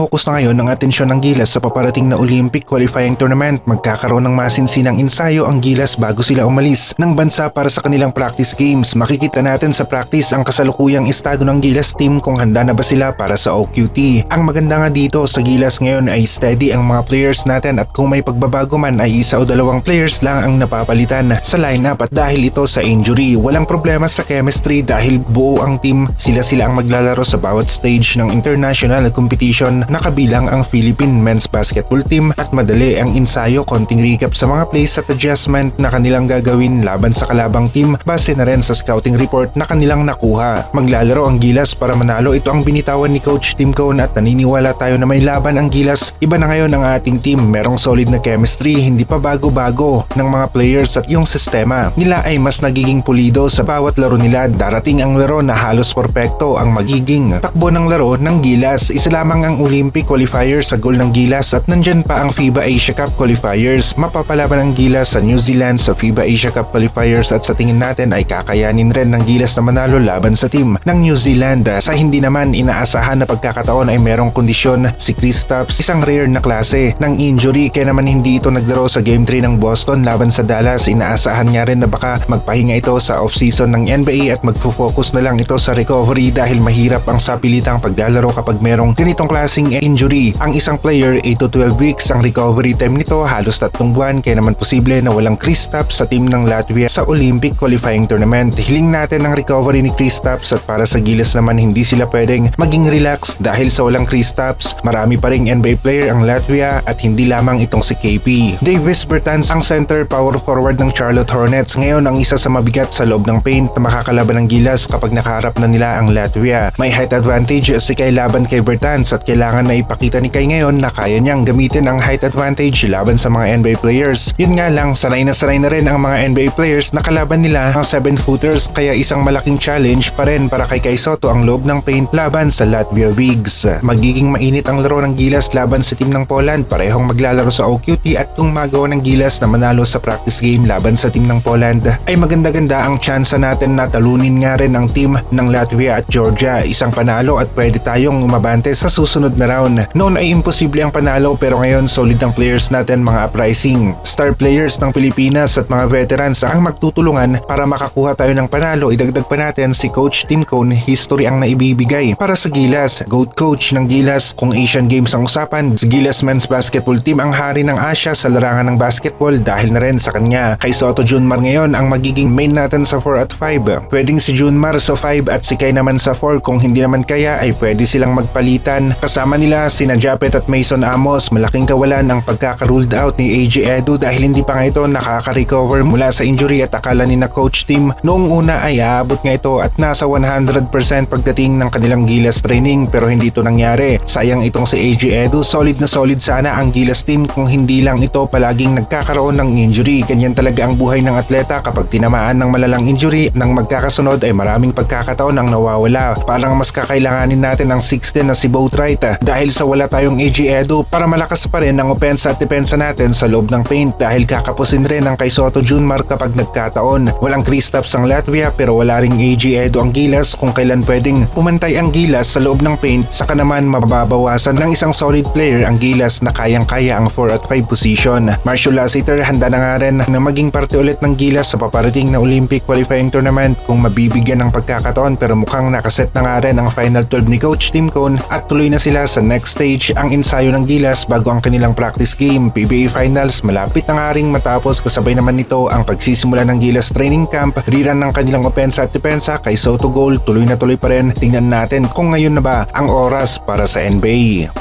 Focus na ngayon ang atensyon ng Gilas sa paparating na Olympic qualifying tournament. Magkakaroon ng masinsinang ensayo ang Gilas bago sila umalis ng bansa para sa kanilang practice games. Makikita natin sa practice ang kasalukuyang estado ng Gilas team kung handa na ba sila para sa OQT. Ang maganda nga dito sa Gilas ngayon ay steady ang mga players natin at kung may pagbabago man ay isa o dalawang players lang ang napapalitan sa lineup at dahil ito sa injury, walang problema sa chemistry dahil buo ang team. Sila-sila ang maglalaro sa bawat stage ng international competition nakabilang ang Philippine men's basketball team at madali ang ensayo konting recap sa mga plays at adjustment na kanilang gagawin laban sa kalabang team base na rin sa scouting report na kanilang nakuha. Maglalaro ang Gilas para manalo ito ang binitawan ni Coach Tim Cone at naniniwala tayo na may laban ang Gilas. Iba na ngayon ang ating team, merong solid na chemistry, hindi pa bago-bago ng mga players at yung sistema. Nila ay mas nagiging pulido sa bawat laro nila. Darating ang laro na halos perpekto ang magiging takbo ng laro ng Gilas. Isa lamang ang Olympic qualifiers sa goal ng Gilas at nandyan pa ang FIBA Asia Cup qualifiers. Mapapalaban ang Gilas sa New Zealand sa FIBA Asia Cup qualifiers at sa tingin natin ay kakayanin rin ng Gilas na manalo laban sa team ng New Zealand. Sa hindi naman inaasahan na pagkakataon ay merong kondisyon si Kristaps isang rare na klase ng injury kaya naman hindi ito naglaro sa Game 3 ng Boston laban sa Dallas. Inaasahan niya rin na baka magpahinga ito sa off-season ng NBA at magfo-focus na lang ito sa recovery dahil mahirap ang sapilitang paglalaro kapag merong ganitong klaseng injury. Ang isang player 8 to 12 weeks ang recovery time nito halos tatlong buwan kaya naman posible na walang Kristaps sa team ng Latvia sa Olympic qualifying tournament. Hiling natin ang recovery ni Kristaps at para sa Gilas naman hindi sila pwedeng maging relax dahil sa walang Kristaps. Marami pa ring NBA player ang Latvia at hindi lamang itong si KP. Davis Bertans ang center power forward ng Charlotte Hornets ngayon ang isa sa mabigat sa loob ng paint na makakalaban ng Gilas kapag nakaharap na nila ang Latvia. May height advantage si Kai laban kay Bertans at kailangan na ipakita ni Kai ngayon na kaya niyang gamitin ang height advantage laban sa mga NBA players. Yun nga lang, sanay na sanay na rin ang mga NBA players na kalaban nila ang 7-footers kaya isang malaking challenge pa rin para kay Kai Soto ang loob ng paint laban sa Latvia Wigs. Magiging mainit ang laro ng Gilas laban sa team ng Poland, parehong maglalaro sa OQT at kung magawa ng Gilas na manalo sa practice game laban sa team ng Poland, ay maganda-ganda ang tsansa natin na talunin nga rin ang team ng Latvia at Georgia. Isang panalo at pwede tayong umabante sa susunod na round. Noon ay imposible ang panalo pero ngayon solid ang players natin mga uprising. Star players ng Pilipinas at mga veterans ang magtutulungan para makakuha tayo ng panalo. Idagdag pa natin si Coach Tim Cone, history ang naibibigay para sa Gilas. GOAT coach ng Gilas kung Asian Games ang usapan. Si Gilas men's basketball team ang hari ng Asia sa larangan ng basketball dahil na rin sa kanya. Kay Soto Junmar ngayon ang magiging main natin sa 4 at 5. Pwedeng si Junmar sa 5 at si Kai naman sa 4 kung hindi naman kaya ay pwede silang magpalitan. Kasama nila sina Japet at Mason Amos. Malaking kawalan ang pagkaka-ruled out ni AJ Edu dahil hindi pa nga ito nakaka-recover mula sa injury at akala ni na coach team noong una ay aabot nga ito at nasa 100% pagdating ng kanilang Gilas training pero hindi ito nangyari. Sayang itong si AJ Edu. Solid na solid sana ang Gilas team kung hindi lang ito palaging nagkakaroon ng injury. Ganyan talaga ang buhay ng atleta kapag tinamaan ng malalang injury nang magkakasunod ay maraming pagkakataon ang nawawala. Parang mas kakailanganin natin ang 16 na si Boatwright dahil sa wala tayong AJ Edu para malakas pa rin ang opensa at depensa natin sa loob ng paint dahil kakapusin rin ang kay Soto Junmar kapag nagkataon. Walang Kristaps ang Latvia pero wala ring AJ Edu ang Gilas kung kailan pwedeng pumantay ang Gilas sa loob ng paint saka naman mababawasan ng isang solid player ang Gilas na kayang-kaya ang 4 at 5 position. Marshall Lassiter handa na nga rin na maging parte ulit ng Gilas sa paparating na Olympic qualifying tournament kung mabibigyan ng pagkakataon pero mukhang nakaset na nga rin ang final 12 ni Coach Tim Cone at tuloy na sila sa next stage ang ensayo ng Gilas bago ang kanilang practice game. PBA Finals malapit na nga ring matapos kasabay naman nito ang pagsisimula ng Gilas training camp, riran ng kanilang opensa at depensa kay Soto Gold tuloy na tuloy pa rin. Tingnan natin kung ngayon na ba ang oras para sa NBA.